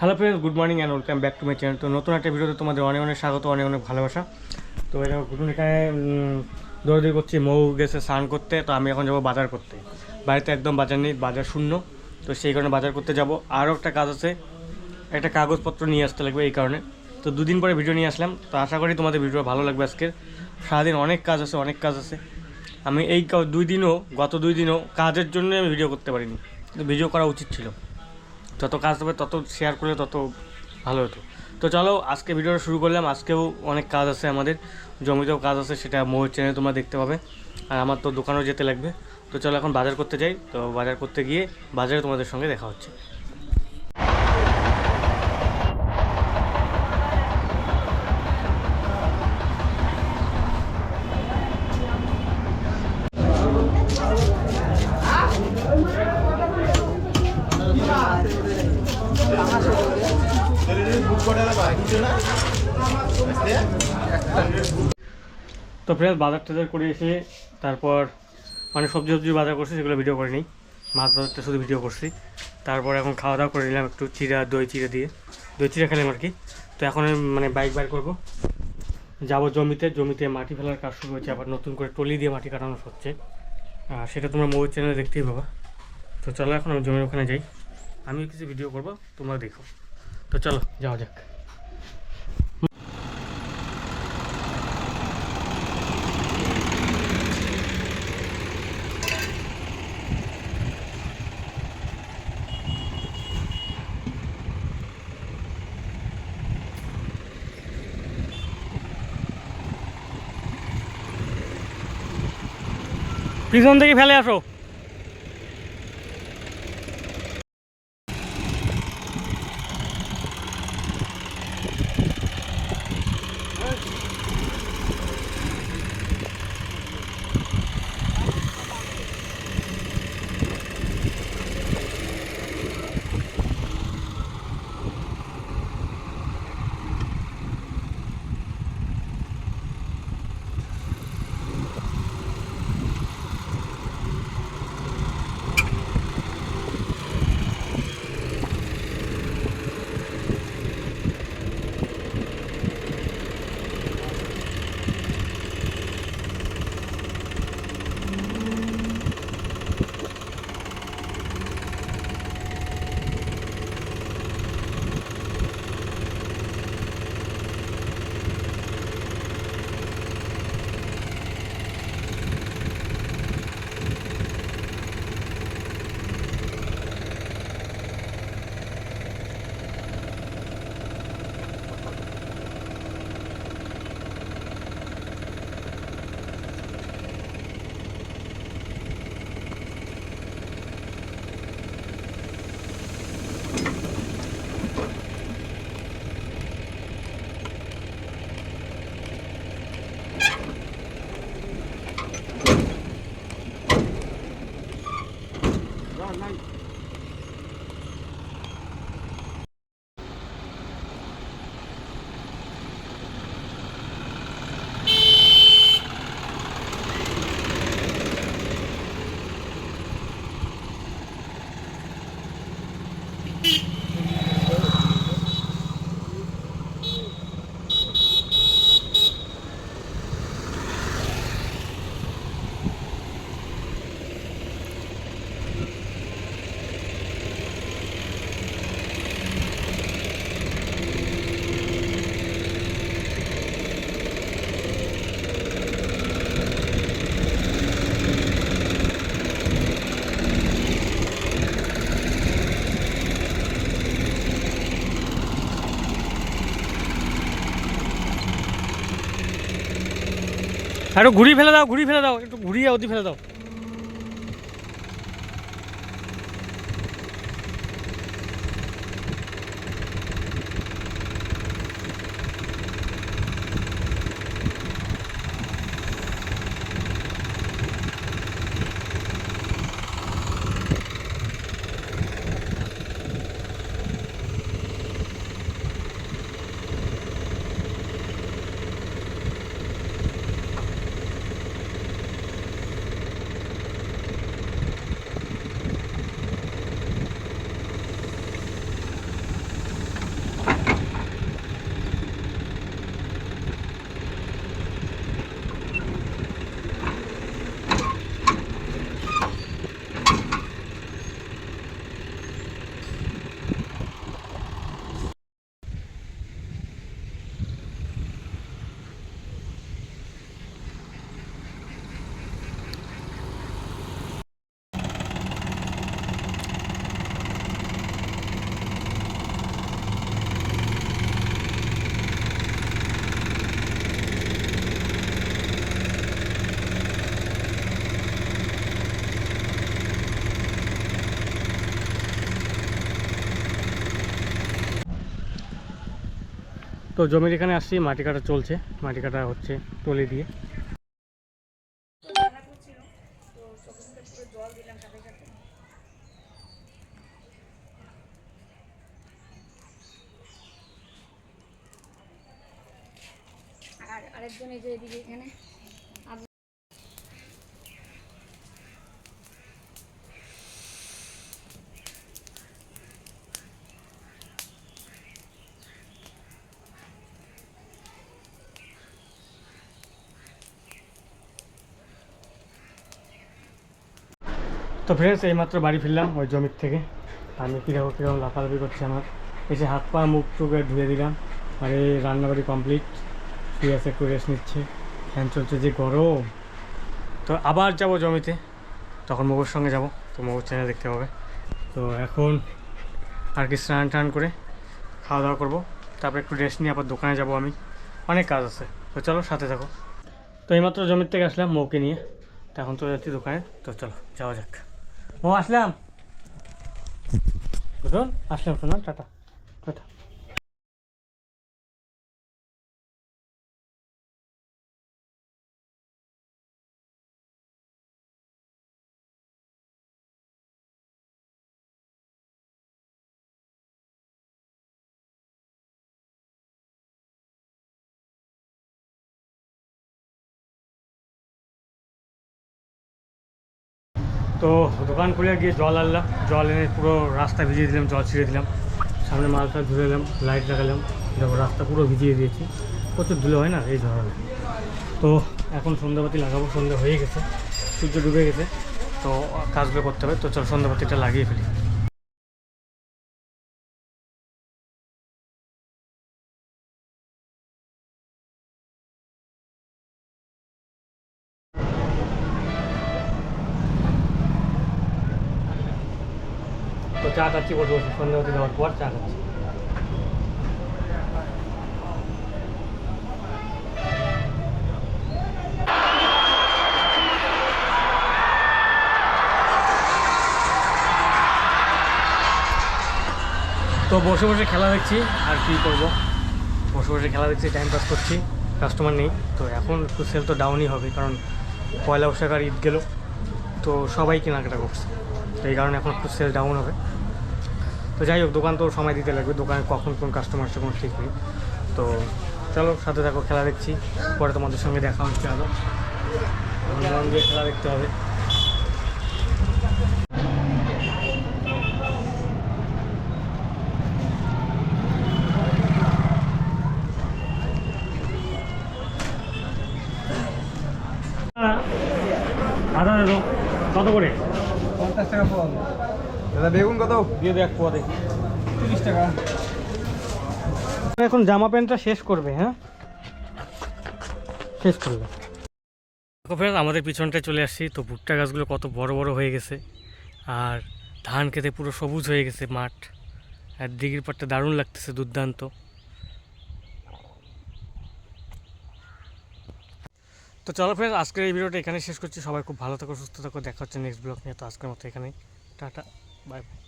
Hello friends good morning and welcome back to my channel তো নতুন একটা ভিডিওতে তোমাদের অনেক অনেক স্বাগত, অনেক অনেক ভালোবাসা। তো এটা ঘুটুন এখানে দৌড়াদৌড়ি করছি, মৌ গেছে স্নান করতে, তো আমি এখন যাব বাজার করতে। বাড়িতে একদম বাজার নেই, বাজার শূন্য। তো সেই কারণে বাজার করতে যাব। আরও একটা কাজ আছে, একটা কাগজপত্র নিয়ে আসতে লাগবে এই কারণে। তো দুদিন পরে ভিডিও নিয়ে আসলাম। তো আশা করি তোমাদের ভিডিও ভালো লাগবে আজকের। সারাদিন অনেক কাজ আছে, অনেক কাজ আছে। আমি এই দুই দিনও, গত দুই দিনও কাজের জন্য আমি ভিডিও করতে পারিনি। ভিডিও করা উচিত ছিল। যত কাজ হবে, তত শেয়ার করলে তত ভালো হতো। তো চলো, আজকে ভিডিওটা শুরু করলাম। আজকেও অনেক কাজ আছে আমাদের। জমিতেও কাজ আছে, সেটা মোয়ের চ্যানেলে তোমরা দেখতে পাবে। আর আমার তো দোকানেও যেতে লাগবে। তো চলো, এখন বাজার করতে যাই। তো বাজার করতে গিয়ে বাজারে তোমাদের সঙ্গে দেখা হচ্ছে। তো ফ্রেন্ডস বাজার টাজার করে এসে তারপর মানে সবজি সবজি বাজার করছি, সেগুলো ভিডিও করে নিই। মাছ বাজারটা শুধু ভিডিও করছি। তারপর এখন খাওয়া দাওয়া করে নিলাম একটু চিরা, দই চিরা দিয়ে। দই চিরা খেলাম আর কি। তো এখন আমি মানে বাইক বার করব। যাব জমিতে জমিতে মাটি ফেলার কাজ শুরু হয়েছে, আবার নতুন করে টলি দিয়ে মাটি কাটানো হচ্ছে। সেটা তোমরা মোবাইল চ্যানেলে দেখতেই পাবা। তো চলো এখন আমি জমির ওখানে যাই। আমিও কিছু ভিডিও করব, তোমরা দেখো। তো চলো, যাওয়া যাক। পিছন থেকে ফেলে আসো। আরও ঘুরি ফেলে দাও ঘুরি ফেলে দাও একটু ঘুরিয়ে অতি ফেলে দাও। তো জমির এখানে আসছি, মাটি কাটা চলছে, মাটি কাটা হচ্ছে টলি দিয়ে। আর আরেকজন এই যে এদিকে এখানে। তো ফ্রেন্ডস এইমাত্র বাড়ি ফিরলাম ওই জমির থেকে। আমি কীরকম কীরকম লাফালাফি করছি আমার। এসে হাত পা, মুখ টুকে ধুয়ে দিলাম। আর এই রান্নাবাড়ি কমপ্লিট শুয়ে আছে, একটু রেস্ট নিচ্ছে। ফ্যান চলছে যে গরম। তো আবার যাব জমিতে। তখন মগুর সঙ্গে যাব। তো মগুর চ্যানেল দেখতে হবে তো এখন আর কি স্নান টান করে খাওয়া দাওয়া করব। তারপরে একটু রেস্ট নিয়ে আবার দোকানে যাব আমি। অনেক কাজ আছে। তো চলো, সাথে থাকো। তো এইমাত্র জমির থেকে আসলাম মৌকে নিয়ে। তো এখন চলে যাচ্ছি দোকানে। তো চলো, যাওয়া যাক। ও আসলাম। আসলাম শোনা টাটা। তো দোকান খুলে গিয়ে জল আনলাম। জল এনে পুরো রাস্তা ভিজিয়ে দিলাম, জল ছিঁড়ে দিলাম। সামনে মালটা ধুয়ে এলাম লাইট লাগালাম। দেখো, রাস্তা পুরো ভিজিয়ে দিয়েছি। প্রচুর ধুলো হয় না এই ধরনের? তো এখন সন্ধ্যাবাতি লাগাবো, সন্ধ্যা হয়ে গেছে। সূর্য ডুবে গেছে। তো কাজগুলো করতে হবে। তো চল সন্ধ্যাবাতিটা লাগিয়ে ফেলি। বসে বসে সন্ধ্যাবাতি দেওয়ার পর চা খাচ্ছি। তো বসে বসে খেলা দেখছি, আর কি করব? বসে বসে খেলা দেখছি টাইম পাস করছি কাস্টমার নেই। তো এখন একটু সেল তো ডাউনই হবে, কারণ পয়লা বৈশাখ আর ঈদ গেল। তো সবাই কেনাকাটা করছে। এই কারণে এখন একটু সেল ডাউন হবে। তো যাই হোক, দোকান তো সময় দিতে লাগবে, দোকানে কখন কোন কাস্টমার আসছে কোনো ঠিক নেই। তো চলো, সাথে দেখো খেলা দেখছি, পরে তোমাদের সঙ্গে দেখা হচ্ছে আরও দিয়ে খেলা দেখতে হবে। কত করে? পঞ্চাশ টাকা দাদা বেগুন কত? দিয়ে দেখ পদে তিরিশ টাকা। এখন জামা প্যান্টটা শেষ করবে হ্যাঁ? শেষ করবে। ফ্রেন্ড আমাদের পিছনটায় চলে আসছি। তো ভুট্টা গাছগুলো কত বড় বড় হয়ে গেছে। আর ধান খেতে পুরো সবুজ হয়ে গেছে মাঠ। আর দিঘির পাটটা দারুণ লাগতেছে দুর্দান্ত। তো চলো ফ্রেন্ড আজকের এই ভিডিওটা এখানে শেষ করছি। সবাই খুব ভালো থাকো সুস্থ থাকো। দেখা হচ্ছে নেক্সট ব্লগ নিয়ে। তো আজকের মতো এখানেই। টাটা। ಬಾಯ್ ಬಾಯ್